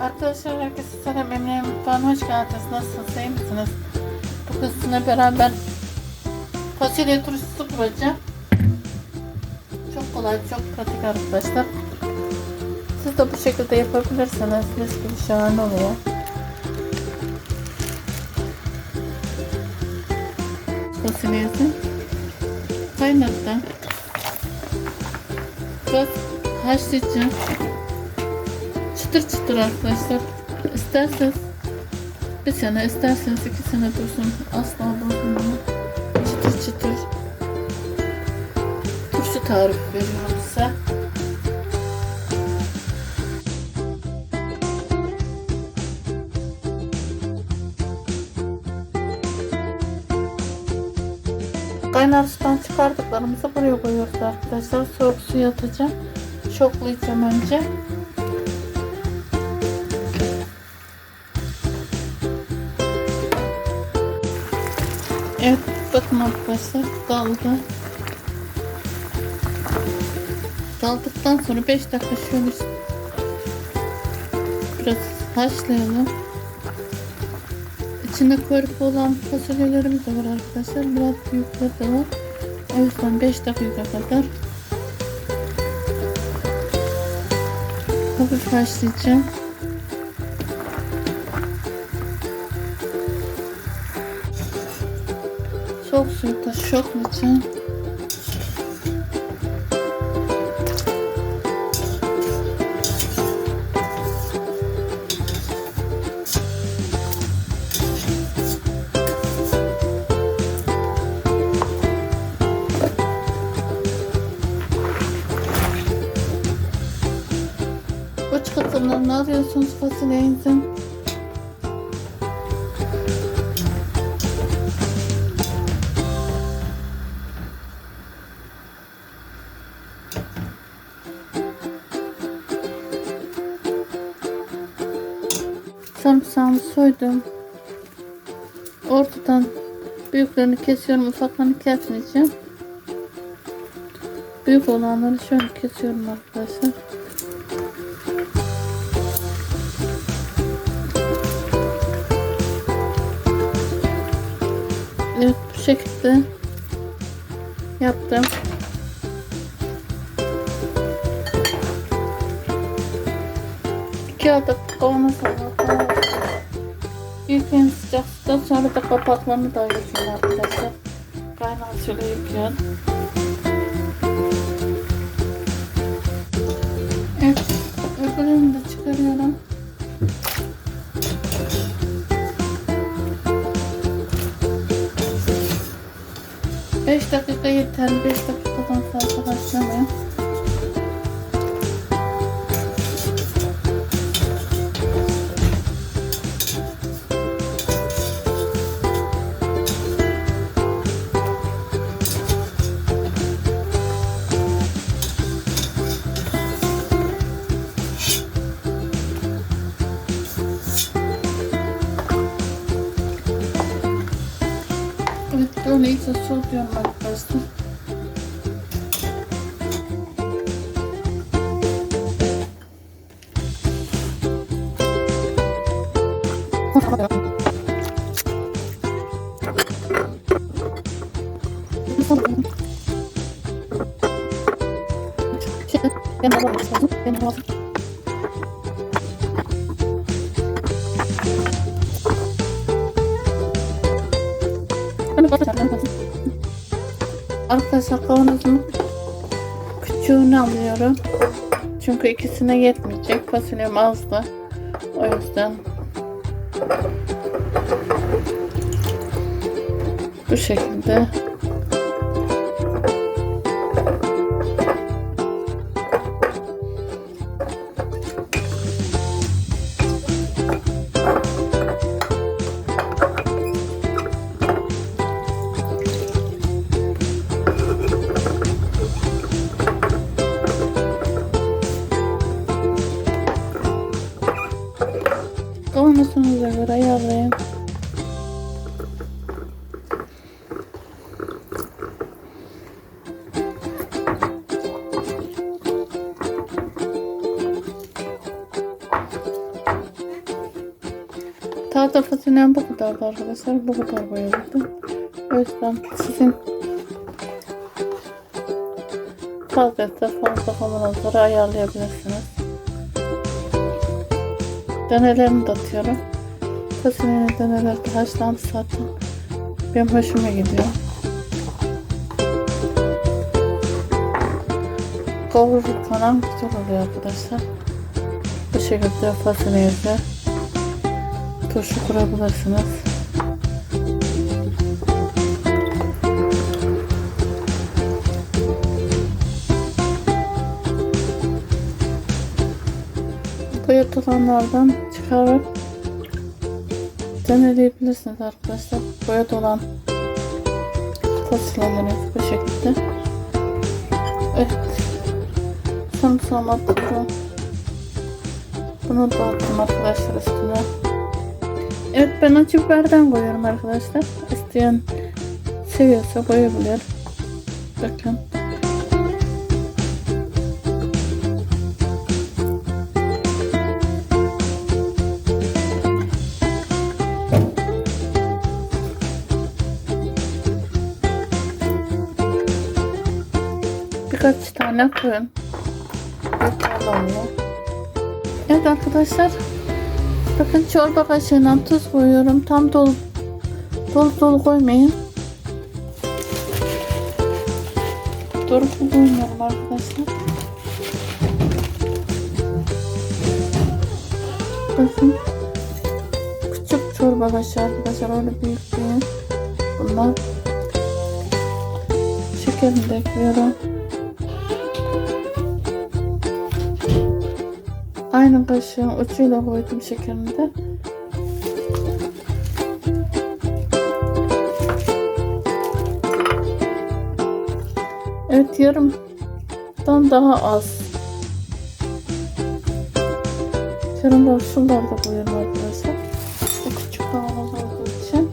Arkadaşlar herkese selam. Emine Mutfağı'na hoş geldiniz. Nasılsınız? iyi misiniz? Bugün sizinle beraber fasulye turşusu kuracağım. Çok kolay, çok pratik arkadaşlar. Siz de bu şekilde yapabilirsiniz. Mis gibi şahane oluyor. Fasulyesi kaynattım. Biraz haşlayacağım. Çıtır çıtır arkadaşlar. İsterseniz bir sene, isterseniz iki sene dursun. Asla bozulmuyor. Çıtır çıtır. Turşu tarifi veriyorum size. Kaynar sudan çıkardıklarımızı buraya koyuyoruz arkadaşlar. Soğuk suya atacağım. Şoklayacağım önce. Evet bakın arkadaşlar daldı. Daldıktan sonra 5 dakika şöyle biraz haşlayalım. İçinde kuyruk olan fasulyelerimiz de var arkadaşlar. Biraz büyükler de var. O yüzden 5 dakika kadar hafif haşlayacağım. Soğuk suyu da şoklayacağım. Alıyorsunuz fasulyenizin. Sarımsağımı soydum. Ortadan büyüklerini kesiyorum, ufaklarını kesmeyeceğim. Büyük olanları şöyle kesiyorum arkadaşlar. Şekilde yaptım. İki adet kavanoz alalım. Yıkayın sıcak suda sonra da kapaklarını da yıkayın arkadaşlar. Kaynar suyla. Evet öbürünü de çıkarıyorum. Beş dakika yeterli. Beş dakikadan fazla başlamayın. Evet böyle iyice soğutuyorum arkadaşlar. Arkadaşlar kavanozun küçüğünü alıyorum. Çünkü ikisine yetmeyecek. Fasulyem azdı. O yüzden bu şekilde Göre ayarlayın. Tahta fasulyem bu kadardı arkadaşlar. Bu kadar boyadım. O yüzden sizin fazlası fazla kavanozları ayarlayabilirsiniz. Denelerini de atıyorum. Fasulyenin deneleri de haşlandı zaten. Benim hoşuma gidiyor. Kavurur falan güzel oluyor arkadaşlar. Bu şekilde fasulyeye de turşu kurabilirsiniz. Boyut olanlardan çıkarıp deneleyebilirsiniz arkadaşlar. Boyut olan fasulyeleriniz bu şekilde. Evet. Samsam atıyorum. Bunu da attım arkadaşlar üstüne. Evet ben acı biberden koyuyorum arkadaşlar. İsteyen seviyorsa koyabilir. Bakın. Tane. Evet arkadaşlar. Bakın çorba kaşığına tuz koyuyorum. Tam dolu dolu dolu koymayın. Dolu koymuyorum arkadaşlar. Bakın. Küçük çorba kaşığı arkadaşlar. Öyle büyük değil. Bunlar. Şekerini de ekliyorum. Aynı kaşığın ucuyla koydum şekerini de. Evet yarımdan daha az. Yarımdan şunları da koyuyorum arkadaşlar. Bu küçük kavanoz olduğu için.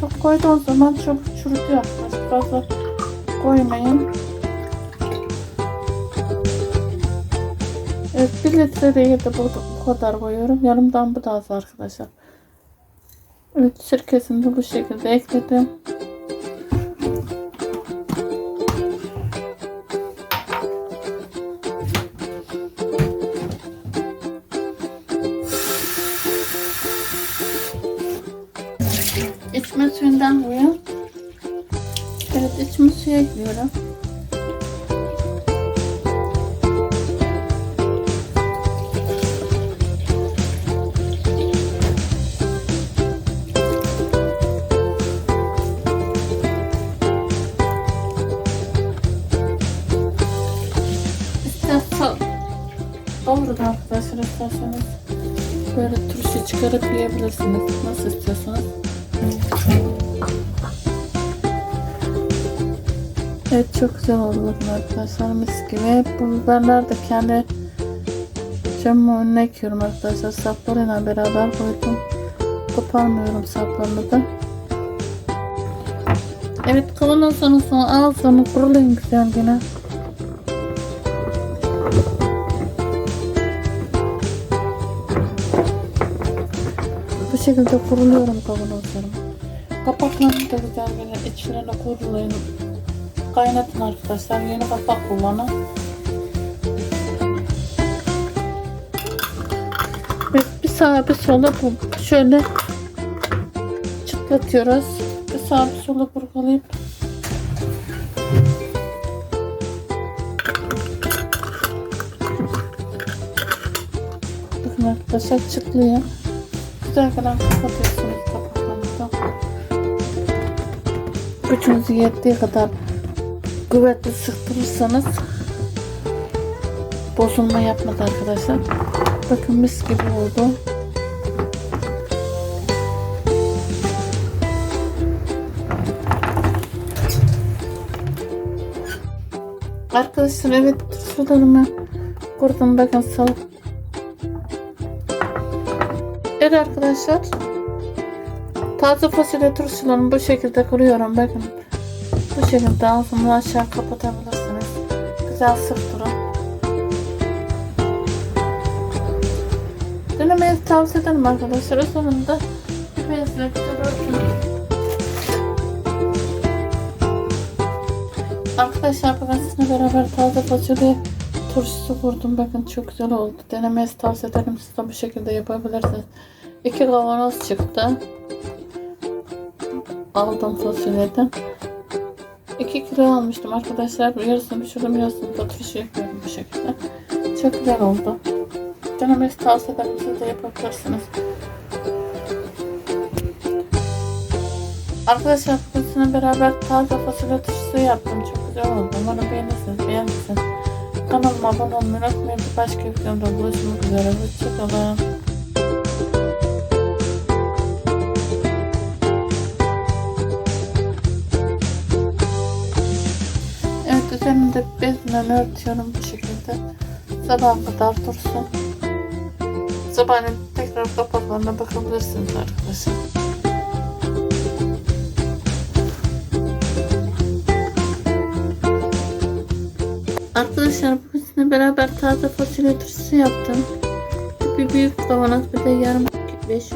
Çok koyduğum zaman çok çürütüyor arkadaşlar. Fazla koymayın. Evet, bir litre değil de bu, bu kadar koyuyorum. Yarımdan bu da az arkadaşlar. Evet, sirkesini bu şekilde ekledim. Turşu çıkarıp yiyebilirsiniz. Nasıl istiyorsanız. Evet çok güzel oldu arkadaşlar mis gibi. Bu biberler de kendi camımın önüne ekiyorum arkadaşlar. Saplarıyla beraber koydum. Koparmıyorum saplarını da. Evet kavanozunuzun ağzını kurulayın güzel yine. Şekilde kuruluyorum kavanozlarımı. Kapaklarını da güzel yine içlerine kurulayın. Kaynatın arkadaşlar. Yeni kapak kullanın. Ve bir sağa bir sola bu şöyle çıtlatıyoruz. Bir sağa bir sola kurgulayıp Bakın arkadaşlar çıtlıyor. Güzel falan kapatıyorsunuz kapaklarını da. Gücünüzü yettiği kadar kuvvetli sıktırırsanız bozulma yapmadı arkadaşlar. Bakın mis gibi oldu. Arkadaşlar evet turşularımı kurdum bakın salıp Evet arkadaşlar. Taze fasulye turşularını bu şekilde kuruyorum. Bakın. Bu şekilde ağzını aşağı kapatabilirsiniz. Güzel sık durun. Denemeyi tavsiye ederim arkadaşlar. Sonunda bir bezle güzel örtün. Arkadaşlar bugün sizinle beraber taze fasulye turşusu kurdum. Bakın çok güzel oldu. Denemeyi tavsiye ederim. Siz de bu şekilde yapabilirsiniz. İki kavanoz çıktı. Aldım fasulyeden. 2 kilo almıştım arkadaşlar. Yarısını pişirdim yarısını da turşu yapıyorum bu şekilde. Çok güzel oldu. Denemeyi tavsiye ederim. Siz de yapabilirsiniz. Arkadaşlar sizinle beraber taze fasulye turşusu yaptım. Çok güzel oldu. Umarım beğenirsiniz. Beğenirsiniz. Kanalıma abone olmayı unutmayın. Bir başka videomda buluşmak üzere. Hoşçakalın. Evet üzerini de bezle örtüyorum bu şekilde. Sabaha kadar dursun. Sabahleyin tekrar kapaklarına bakabilirsiniz arkadaşlar. Arkadaşlar bugün sizinle beraber taze fasulye turşusu yaptım. Bir büyük kavanoz bir de yarım 500